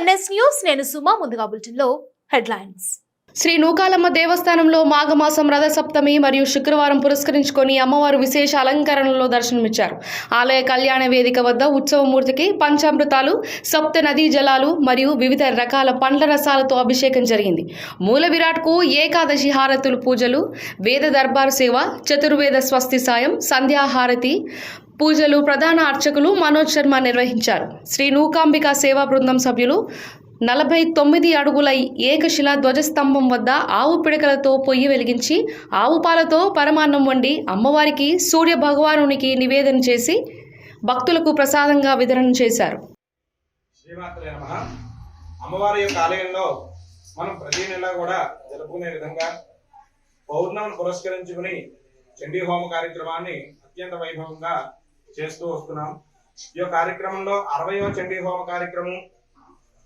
NS news నేను సుమా ముందుగా బులెటిన్లో హెడ్లైన్స్. శ్రీ నూకాలమ్మ దేవస్థానంలో మాఘమాసం రథ సప్తమి మరియు శుక్రవారం పురస్కరించుకొని అమ్మవారు విశేష అలంకరణలో దర్శనమిచ్చారు. ఆలయ కళ్యాణ వేదిక వద్ద ఉత్సవమూర్తికి పంచామృతాలు సప్త నదీ జలాలు మరియు వివిధ రకాల పండ్ల రసాలతో అభిషేకం జరిగింది. మూల విరాట్కు ఏకాదశి హారతులు పూజలు వేద దర్బార్ సేవ చతుర్వేద స్వస్తి సాయం సంధ్యాహారతి పూజలు ప్రధాన అర్చకులు మనోజ్ శర్మ నిర్వహించారు. శ్రీ నూకాంబిక సేవా బృందం సభ్యులు నలభై తొమ్మిది అడుగుల ఏకశిలా ధ్వజస్తంభం వద్ద ఆవు పిడకలతో పొయ్యి వెలిగించి ఆవు పాలతో పరమాన్నం వండి అమ్మవారికి సూర్య భగవానునికి నివేదన చేసి భక్తులకు ప్రసాదంగా వితరణ చేశారు. అమ్మవారి యొక్క ఆలయంలో మనం ప్రతి నెల కూడా జరుపుకునే విధంగా పౌర్ణమిని పురస్కరించుకుని చండీ హోమ కార్యక్రమాన్ని అత్యంత వైభవంగా చేస్తూ వస్తున్నాం. ఈ యొక్క కార్యక్రమంలో అరవయో చండీ హోమ కార్యక్రమం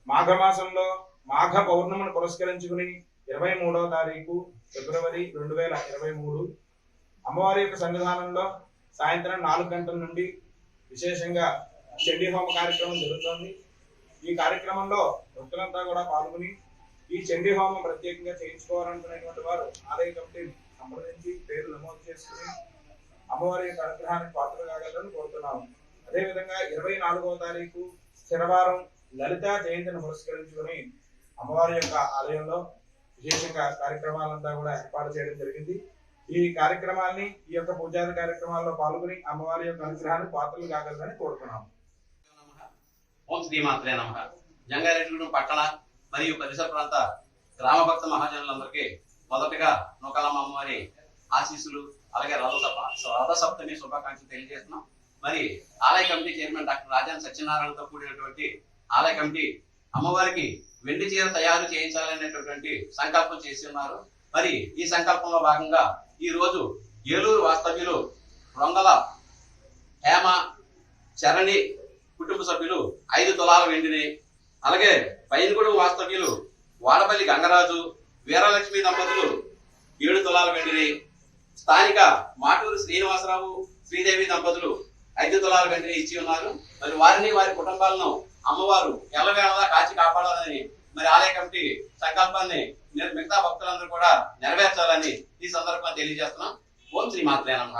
మాఘమాసంలో మాఘ పౌర్ణమిని పురస్కరించుకుని ఇరవై మూడవ తారీఖు ఫిబ్రవరి రెండు వేల ఇరవై మూడు అమ్మవారి యొక్క సన్నిధానంలో సాయంత్రం నాలుగు గంటల నుండి విశేషంగా చండీ హోమ కార్యక్రమం జరుగుతోంది. ఈ కార్యక్రమంలో భక్తులంతా కూడా పాల్గొని ఈ చండీ హోమం ప్రత్యేకంగా చేయించుకోవాలనుకునేటువంటి వారు ఆలయ కమిటీని సంప్రదించి పేరు నమోదు చేసుకుని అమ్మవారి యొక్క అనుగ్రహానికి పాత్ర కాగలరని కోరుతున్నాము. అదేవిధంగా ఇరవై నాలుగవ తారీఖు శనివారం లలిత జయంతిని పురస్కరించుకుని అమ్మవారి యొక్క ఆలయంలో విశేషంగా కార్యక్రమాలంతా కూడా ఏర్పాటు చేయడం జరిగింది. ఈ కార్యక్రమాన్ని ఈ యొక్క పూజాది కార్యక్రమాల్లో పాల్గొని అమ్మవారి యొక్క అనుగ్రహాన్ని పాత్రలు కాగలరని కోరుతున్నాము. ఓం శ్రీమాత్రే నమ. జంగారెడ్డిగూడెం పట్టణ మరియు పరిసర ప్రాంత గ్రామ భక్త మహాజనులందరికీ మొదటగా నూకాలమ్మ అమ్మవారి ఆశీస్సులు అలాగే రథ సప రథ శుభాకాంక్షలు తెలియజేస్తున్నాం. మరి ఆలయ కమిటీ చైర్మన్ డాక్టర్ రాజాన్ సత్యనారాయణతో కూడినటువంటి ఆలయ కమిటీ అమ్మవారికి వెండి చీర తయారు చేయించాలనేటటువంటి సంకల్పం చేసి ఉన్నారు. మరి ఈ సంకల్పంలో భాగంగా ఈ రోజు ఏలూరు వాస్తవ్యులు రొంగల హేమ చరణి కుటుంబ సభ్యులు ఐదు తులాల వెండిని అలాగే పైనగూడెం వాస్తవ్యులు వాడపల్లి గంగరాజు వీరలక్ష్మి దంపతులు ఏడు తులాల వెండిని స్థానిక మాటూరు శ్రీనివాసరావు శ్రీదేవి దంపతులు ఐదు తులాల వెంటనే ఇచ్చి ఉన్నారు. మరి వారిని వారి కుటుంబాలను అమ్మవారు ఎల్లవేళలా కాచి కాపాడాలని మరి ఆలయ కమిటీ సంకల్పాన్ని మిగతా భక్తులందరూ కూడా నెరవేర్చాలని ఈ సందర్భంగా తెలియజేస్తున్నాం. ఓం శ్రీ మాత్రేనమ్మ